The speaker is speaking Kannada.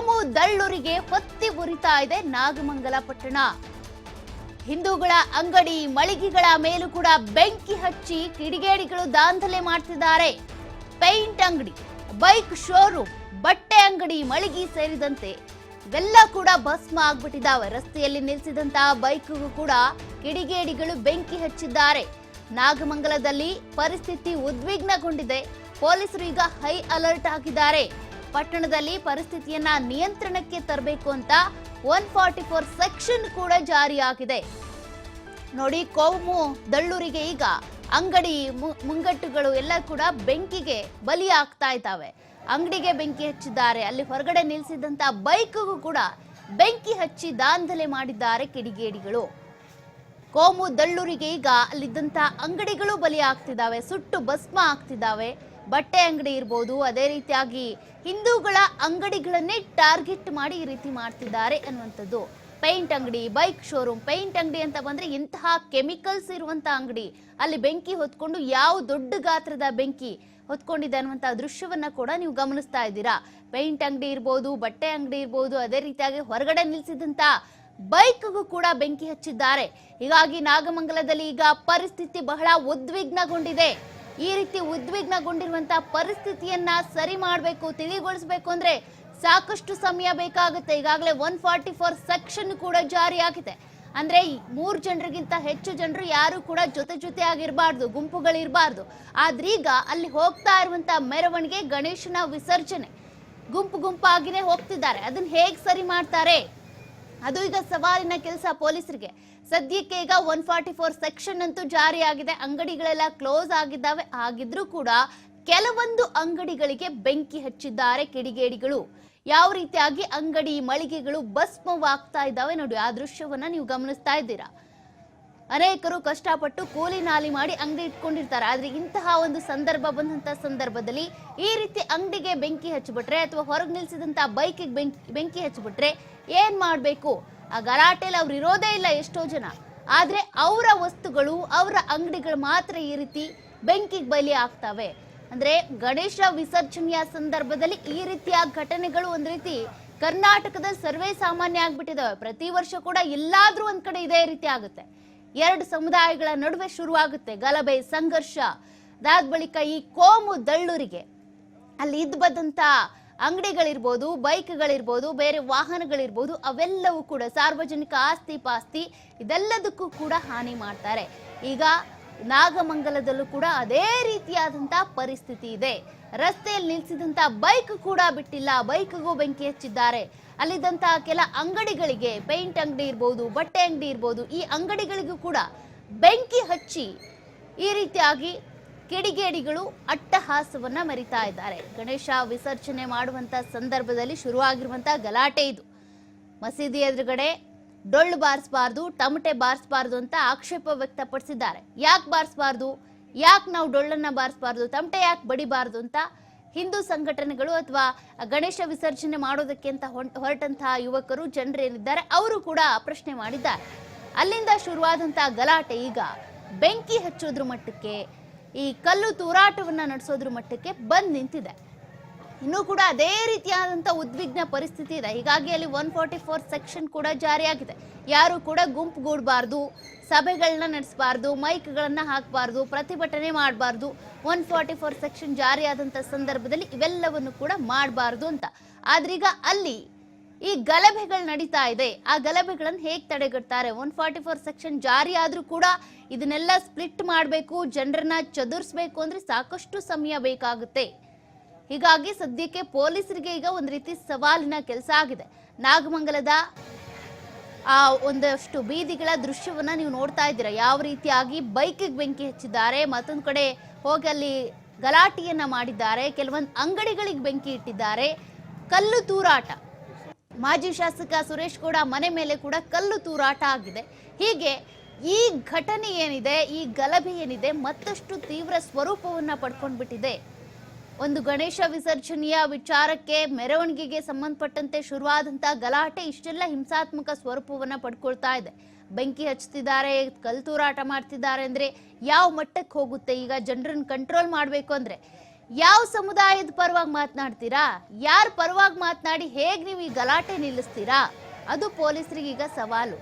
ಕೋಮು ದಳ್ಳೂರಿಗೆ ಹೊತ್ತಿ ಉರಿತಾ ಇದೆ ನಾಗಮಂಗಲ ಪಟ್ಟಣ. ಹಿಂದೂಗಳ ಅಂಗಡಿ ಮಳಿಗೆಗಳ ಮೇಲೂ ಕೂಡ ಬೆಂಕಿ ಹಚ್ಚಿ ಕಿಡಿಗೇಡಿಗಳು ದಾಂಧಲೆ ಮಾಡ್ತಿದ್ದಾರೆ. ಪೇಂಟ್ ಅಂಗಡಿ, ಬೈಕ್ ಶೋರೂಮ್, ಬಟ್ಟೆ ಅಂಗಡಿ, ಮಳಿಗೆ ಸೇರಿದಂತೆ ಇವೆಲ್ಲ ಕೂಡ ಭಸ್ಮ ಆಗ್ಬಿಟ್ಟಿದ್ದಾವೆ ರಸ್ತೆಯಲ್ಲಿ ನಿಲ್ಲಿಸಿದಂತಹ ಬೈಕ್ಗೂ ಕೂಡ ಕಿಡಿಗೇಡಿಗಳು ಬೆಂಕಿ ಹಚ್ಚಿದ್ದಾರೆ. ನಾಗಮಂಗಲದಲ್ಲಿ ಪರಿಸ್ಥಿತಿ ಉದ್ವಿಗ್ನಗೊಂಡಿದೆ. ಪೊಲೀಸರು ಈಗ ಹೈ ಅಲರ್ಟ್ ಆಗಿದ್ದಾರೆ ಪಟ್ಟಣದಲ್ಲಿ ಪರಿಸ್ಥಿತಿಯನ್ನ ನಿಯಂತ್ರಣಕ್ಕೆ ತರಬೇಕು ಅಂತ ಒನ್ ಫಾರ್ಟಿ ಫೋರ್ ಸೆಕ್ಷನ್ ಕೂಡ ಜಾರಿಯಾಗಿದೆ ನೋಡಿ, ಕೋಮು, ದಳ್ಳೂರಿಗೆ ಈಗ ಅಂಗಡಿ ಮುಂಗಟ್ಟುಗಳು ಎಲ್ಲ ಕೂಡ ಬೆಂಕಿಗೆ ಬಲಿಯಾಗ್ತಾ ಇದ್ದಾವೆ. ಅಂಗಡಿಗೆ ಬೆಂಕಿ ಹಚ್ಚಿದ್ದಾರೆ. ಅಲ್ಲಿ ಹೊರಗಡೆ ನಿಲ್ಲಿಸಿದಂತ ಬೈಕ್ಗೂ ಕೂಡ ಬೆಂಕಿ ಹಚ್ಚಿ ದಾಂಧಲೆ ಮಾಡಿದ್ದಾರೆ ಕಿಡಿಗೇಡಿಗಳು. ಕೋಮು, ದಳ್ಳೂರಿಗೆ ಈಗ ಅಲ್ಲಿದ್ದಂತ ಅಂಗಡಿಗಳು ಬಲಿ ಆಗ್ತಿದ್ದಾವೆ ಸುಟ್ಟು ಭಸ್ಮ ಆಗ್ತಿದ್ದಾವೆ. ಬಟ್ಟೆ ಅಂಗಡಿ ಇರ್ಬೋದು, ಅದೇ ರೀತಿಯಾಗಿ ಹಿಂದೂಗಳ ಅಂಗಡಿಗಳನ್ನೇ ಟಾರ್ಗೆಟ್ ಮಾಡಿ ಈ ರೀತಿ ಮಾಡ್ತಿದ್ದಾರೆ ಅನ್ನುವಂಥದ್ದು. ಪೇಂಟ್ ಅಂಗಡಿ, ಬೈಕ್ ಶೋರೂಮ್, ಪೇಂಟ್ ಅಂಗಡಿ ಅಂತ ಬಂದ್ರೆ ಇಂತಹ ಕೆಮಿಕಲ್ಸ್ ಇರುವಂಥ ಅಂಗಡಿ. ಅಲ್ಲಿ ಬೆಂಕಿ ಹೊತ್ಕೊಂಡು ಯಾವ ದೊಡ್ಡ ಗಾತ್ರದ ಬೆಂಕಿ ಹೊತ್ಕೊಂಡಿದೆ ಅನ್ನುವಂಥ ದೃಶ್ಯವನ್ನ ಕೂಡ ನೀವು ಗಮನಿಸ್ತಾ ಇದ್ದೀರಾ. ಪೇಂಟ್ ಅಂಗಡಿ ಇರ್ಬೋದು, ಬಟ್ಟೆ ಅಂಗಡಿ ಇರ್ಬೋದು, ಅದೇ ರೀತಿಯಾಗಿ ಹೊರಗಡೆ ನಿಲ್ಲಿಸಿದಂಥ ಬೈಕ್ಗೂ ಕೂಡ ಬೆಂಕಿ ಹಚ್ಚಿದ್ದಾರೆ. ಹೀಗಾಗಿ ನಾಗಮಂಗಲದಲ್ಲಿ ಈಗ ಪರಿಸ್ಥಿತಿ ಬಹಳ ಉದ್ವಿಗ್ನಗೊಂಡಿದೆ. ಈ ರೀತಿ ಉದ್ವಿಗ್ನಗೊಂಡಿರುವಂತಹ ಪರಿಸ್ಥಿತಿಯನ್ನ ಸರಿ ಮಾಡಬೇಕು, ತಿಳಿಗೊಳಿಸಬೇಕು ಅಂದ್ರೆ ಸಾಕಷ್ಟು ಸಮಯ ಬೇಕಾಗುತ್ತೆ. ಈಗಾಗಲೇ ಒನ್ ಫಾರ್ಟಿ ಫೋರ್ ಸೆಕ್ಷನ್ ಕೂಡ ಜಾರಿಯಾಗಿದೆ. ಅಂದ್ರೆ ಮೂರು ಜನರಿಗಿಂತ ಹೆಚ್ಚು ಜನರು ಯಾರು ಕೂಡ ಜೊತೆ ಜೊತೆ ಆಗಿರಬಾರ್ದು, ಗುಂಪುಗಳಿರಬಾರ್ದು. ಆದ್ರೀಗ ಅಲ್ಲಿ ಹೋಗ್ತಾ ಇರುವಂತ ಮೆರವಣಿಗೆ ಗಣೇಶನ ವಿಸರ್ಜನೆ. ಗುಂಪು ಗುಂಪಾಗಿನೇ ಹೋಗ್ತಿದ್ದಾರೆ. ಅದನ್ನ ಹೇಗೆ ಸರಿ ಮಾಡ್ತಾರೆ? ಅದು ಈಗ ಸವಾಲಿನ ಕೆಲಸ ಪೊಲೀಸರಿಗೆ. ಸದ್ಯಕ್ಕೆ ಈಗ ಒನ್ ಫಾರ್ಟಿ ಫೋರ್ ಸೆಕ್ಷನ್ ಅಂತೂ ಜಾರಿಯಾಗಿದೆ. ಅಂಗಡಿಗಳೆಲ್ಲ ಕ್ಲೋಸ್ ಆಗಿದ್ದಾವೆ. ಆಗಿದ್ರೂ ಕೂಡ ಕೆಲವೊಂದು ಅಂಗಡಿಗಳಿಗೆ ಬೆಂಕಿ ಹಚ್ಚಿದ್ದಾರೆ ಕಿಡಿಗೇಡಿಗಳು. ಯಾವ ರೀತಿಯಾಗಿ ಅಂಗಡಿ ಮಳಿಗೆಗಳು ಭಸ್ಮವಾಗ್ತಾ ಇದ್ದಾವೆ ನೋಡಿ, ಆ ದೃಶ್ಯವನ್ನ ನೀವು ಗಮನಿಸ್ತಾ ಇದ್ದೀರಾ. ಅನೇಕರು ಕಷ್ಟಪಟ್ಟು ಕೂಲಿ ನಾಲಿ ಮಾಡಿ ಅಂಗಡಿ ಇಟ್ಕೊಂಡಿರ್ತಾರೆ. ಆದ್ರೆ ಇಂತಹ ಒಂದು ಸಂದರ್ಭ ಬಂದಂತ ಸಂದರ್ಭದಲ್ಲಿ ಈ ರೀತಿ ಅಂಗಡಿಗೆ ಬೆಂಕಿ ಹಚ್ಚಿಬಿಟ್ರೆ ಅಥವಾ ಹೊರಗೆ ನಿಲ್ಸಿದಂತ ಬೈಕಿಗೆ ಬೆಂಕಿ ಬೆಂಕಿ ಹಚ್ಚಿಬಿಟ್ರೆ ಏನ್ ಮಾಡಬೇಕು? ಆ ಗಲಾಟೆಲಿ ಅವ್ರು ಇರೋದೇ ಇಲ್ಲ ಎಷ್ಟೋ ಜನ. ಆದ್ರೆ ಅವರ ವಸ್ತುಗಳು, ಅವರ ಅಂಗಡಿಗಳು ಮಾತ್ರ ಈ ರೀತಿ ಬೆಂಕಿಗೆ ಬಲಿ ಆಗ್ತವೆ. ಅಂದ್ರೆ ಗಣೇಶ ವಿಸರ್ಜನೆಯ ಸಂದರ್ಭದಲ್ಲಿ ಈ ರೀತಿಯ ಘಟನೆಗಳು ಒಂದು ರೀತಿ ಕರ್ನಾಟಕದ ಸರ್ವೇ ಸಾಮಾನ್ಯ ಆಗ್ಬಿಟ್ಟಿದಾವೆ. ಪ್ರತಿ ವರ್ಷ ಕೂಡ ಎಲ್ಲಾದರೂ ಒಂದು ಕಡೆ ಇದೇ ರೀತಿ ಆಗುತ್ತೆ. ಎರಡು ಸಮುದಾಯಗಳ ನಡುವೆ ಶುರುವಾಗುತ್ತೆ ಗಲಭೆ, ಸಂಘರ್ಷ. ಅದಾದ ಬಳಿಕ ಈ ಕೋಮು ದಳ್ಳೂರಿಗೆ ಅಲ್ಲಿ ಇದ್ದು ಬಂದಂತ ಅಂಗಡಿಗಳಿರ್ಬೋದು, ಬೈಕ್ಗಳಿರ್ಬೋದು, ಬೇರೆ ವಾಹನಗಳಿರ್ಬೋದು, ಅವೆಲ್ಲವೂ ಕೂಡ ಸಾರ್ವಜನಿಕ ಆಸ್ತಿ ಪಾಸ್ತಿ ಇದೆಲ್ಲದಕ್ಕೂ ಕೂಡ ಹಾನಿ ಮಾಡ್ತಾರೆ. ಈಗ ನಾಗಮಂಗಲದಲ್ಲೂ ಕೂಡ ಅದೇ ರೀತಿಯಾದಂಥ ಪರಿಸ್ಥಿತಿ ಇದೆ. ರಸ್ತೆಯಲ್ಲಿ ನಿಲ್ಲಿಸಿದಂಥ ಬೈಕ್ ಕೂಡ ಬಿಟ್ಟಿಲ್ಲ. ಬೈಕ್ಗೂ ಬೆಂಕಿ ಹಚ್ಚಿದ್ದಾರೆ. ಅಲ್ಲಿದ್ದಂತಹ ಕೆಲ ಅಂಗಡಿಗಳಿಗೆ ಪೇಂಟ್ ಅಂಗಡಿ ಇರ್ಬೋದು, ಬಟ್ಟೆ ಅಂಗಡಿ ಇರ್ಬೋದು, ಈ ಅಂಗಡಿಗಳಿಗೂ ಕೂಡ ಬೆಂಕಿ ಹಚ್ಚಿ ಈ ರೀತಿಯಾಗಿ ಕಿಡಿಗೇಡಿಗಳು ಅಟ್ಟಹಾಸವನ್ನ ಮರಿತಾ ಇದ್ದಾರೆ. ಗಣೇಶ ವಿಸರ್ಜನೆ ಮಾಡುವಂತ ಸಂದರ್ಭದಲ್ಲಿ ಶುರುವಾಗಿರುವಂತ ಗಲಾಟೆ ಇದು. ಮಸೀದಿ ಎದುರುಗಡೆ ಡೊಳ್ಳು ಬಾರಿಸಬಾರ್ದು, ಟಮಟೆ ಬಾರಿಸಬಾರ್ದು ಅಂತ ಆಕ್ಷೇಪ ವ್ಯಕ್ತಪಡಿಸಿದ್ದಾರೆ. ಯಾಕೆ ಬಾರಿಸಬಾರ್ದು? ಯಾಕೆ ನಾವು ಡೊಳ್ಳನ್ನ ಬಾರಿಸಬಾರ್ದು? ತಮಟೆ ಯಾಕೆ ಬಡಿಬಾರ್ದು ಅಂತ ಹಿಂದೂ ಸಂಘಟನೆಗಳು ಅಥವಾ ಗಣೇಶ ವಿಸರ್ಜನೆ ಮಾಡೋದಕ್ಕೆ ಅಂತ ಹೊರಟಂತಹ ಯುವಕರು ಜನರೇನಿದ್ದಾರೆ ಅವರು ಕೂಡ ಪ್ರಶ್ನೆ ಮಾಡಿದ್ದಾರೆ. ಅಲ್ಲಿಂದ ಶುರುವಾದಂತಹ ಗಲಾಟೆ ಈಗ ಬೆಂಕಿ ಹಚ್ಚೋದ್ರ ಮಟ್ಟಕ್ಕೆ ಈ ಕಲ್ಲು ತೂರಾಟವನ್ನು ನಡೆಸೋದ್ರ ಮಟ್ಟಕ್ಕೆ ಬಂದು ನಿಂತಿದೆ. ಇನ್ನೂ ಕೂಡ ಅದೇ ರೀತಿಯಾದಂಥ ಉದ್ವಿಗ್ನ ಪರಿಸ್ಥಿತಿ ಇದೆ. ಹೀಗಾಗಿ ಅಲ್ಲಿ ಒನ್ ಫಾರ್ಟಿ ಫೋರ್ ಸೆಕ್ಷನ್ ಕೂಡ ಜಾರಿಯಾಗಿದೆ. ಯಾರು ಕೂಡ ಗುಂಪುಗೂಡಬಾರ್ದು ಸಭೆಗಳನ್ನ ನಡೆಸಬಾರ್ದು, ಮೈಕ್ಗಳನ್ನು ಹಾಕಬಾರ್ದು, ಪ್ರತಿಭಟನೆ ಮಾಡಬಾರ್ದು. ಒನ್ ಫಾರ್ಟಿ ಫೋರ್ ಸೆಕ್ಷನ್ ಜಾರಿಯಾದಂಥ ಸಂದರ್ಭದಲ್ಲಿ ಇವೆಲ್ಲವನ್ನು ಕೂಡ ಮಾಡಬಾರ್ದು ಅಂತ. ಆದ್ರೀಗ ಅಲ್ಲಿ ಈ ಗಲಭೆಗಳು ನಡೀತಾ ಇದೆ. ಆ ಗಲಭೆಗಳನ್ನು ಹೇಗೆ ತಡೆಗಟ್ತಾರೆ? ಒನ್ ಫಾರ್ಟಿ ಫೋರ್ ಸೆಕ್ಷನ್ ಜಾರಿ ಆದರೂ ಕೂಡ ಇದನ್ನೆಲ್ಲ ಸ್ಪ್ಲಿಟ್ ಮಾಡಬೇಕು, ಜನರನ್ನ ಚದುರಿಸ್ಬೇಕು ಅಂದರೆ ಸಾಕಷ್ಟು ಸಮಯ ಬೇಕಾಗುತ್ತೆ. ಹೀಗಾಗಿ ಸದ್ಯಕ್ಕೆ ಪೊಲೀಸರಿಗೆ ಈಗ ಒಂದು ರೀತಿ ಸವಾಲಿನ ಕೆಲಸ ಆಗಿದೆ. ನಾಗಮಂಗಲದ ಆ ಒಂದಷ್ಟು ಬೀದಿಗಳ ದೃಶ್ಯವನ್ನು ನೀವು ನೋಡ್ತಾ ಇದ್ದೀರಾ? ಯಾವ ರೀತಿಯಾಗಿ ಬೈಕಿಗೆ ಬೆಂಕಿ ಹಚ್ಚಿದ್ದಾರೆ, ಮತ್ತೊಂದು ಕಡೆ ಹೋಗಿ ಅಲ್ಲಿ ಗಲಾಟೆಯನ್ನು ಮಾಡಿದ್ದಾರೆ, ಕೆಲವೊಂದು ಅಂಗಡಿಗಳಿಗೆ ಬೆಂಕಿ ಇಟ್ಟಿದ್ದಾರೆ. ಕಲ್ಲು ತೂರಾಟ. ಮಾಜಿ ಶಾಸಕ ಸುರೇಶ್ ಕೂಡ ಮನೆ ಮೇಲೆ ಕೂಡ ಕಲ್ಲು ತೂರಾಟ ಆಗಿದೆ. ಹೀಗೆ ಈ ಘಟನೆ ಏನಿದೆ, ಈ ಗಲಭೆ ಏನಿದೆ, ಮತ್ತಷ್ಟು ತೀವ್ರ ಸ್ವರೂಪವನ್ನು ಪಡ್ಕೊಂಡ್ಬಿಟ್ಟಿದೆ. ಒಂದು ಗಣೇಶ ವಿಸರ್ಜನೆಯ ವಿಚಾರಕ್ಕೆ ಮೆರವಣಿಗೆಗೆ ಸಂಬಂಧಪಟ್ಟಂತೆ ಶುರುವಾದಂಥ ಗಲಾಟೆ ಇಷ್ಟೆಲ್ಲ ಹಿಂಸಾತ್ಮಕ ಸ್ವರೂಪವನ್ನು ಪಡ್ಕೊಳ್ತಾ ಇದೆ. ಬೆಂಕಿ ಹಚ್ತಿದ್ದಾರೆ ಕಲ್ತೂರಾಟ ಮಾಡ್ತಿದ್ದಾರೆ ಅಂದ್ರೆ ಯಾವ ಮಟ್ಟಕ್ಕೆ ಹೋಗುತ್ತೆ? ಈಗ ಜನರನ್ನು ಕಂಟ್ರೋಲ್ ಮಾಡಬೇಕು ಅಂದ್ರೆ ಯಾವ ಸಮುದಾಯದ ಪರವಾಗಿ ಮಾತನಾಡ್ತೀರಾ? ಯಾರ ಪರವಾಗಿ ಮಾತನಾಡಿ ಹೇಗೆ ನೀವು ಈ ಗಲಾಟೆ ನಿಲ್ಲಿಸ್ತೀರಾ? ಅದು ಪೊಲೀಸರಿಗೆ ಈಗ ಸವಾಲು.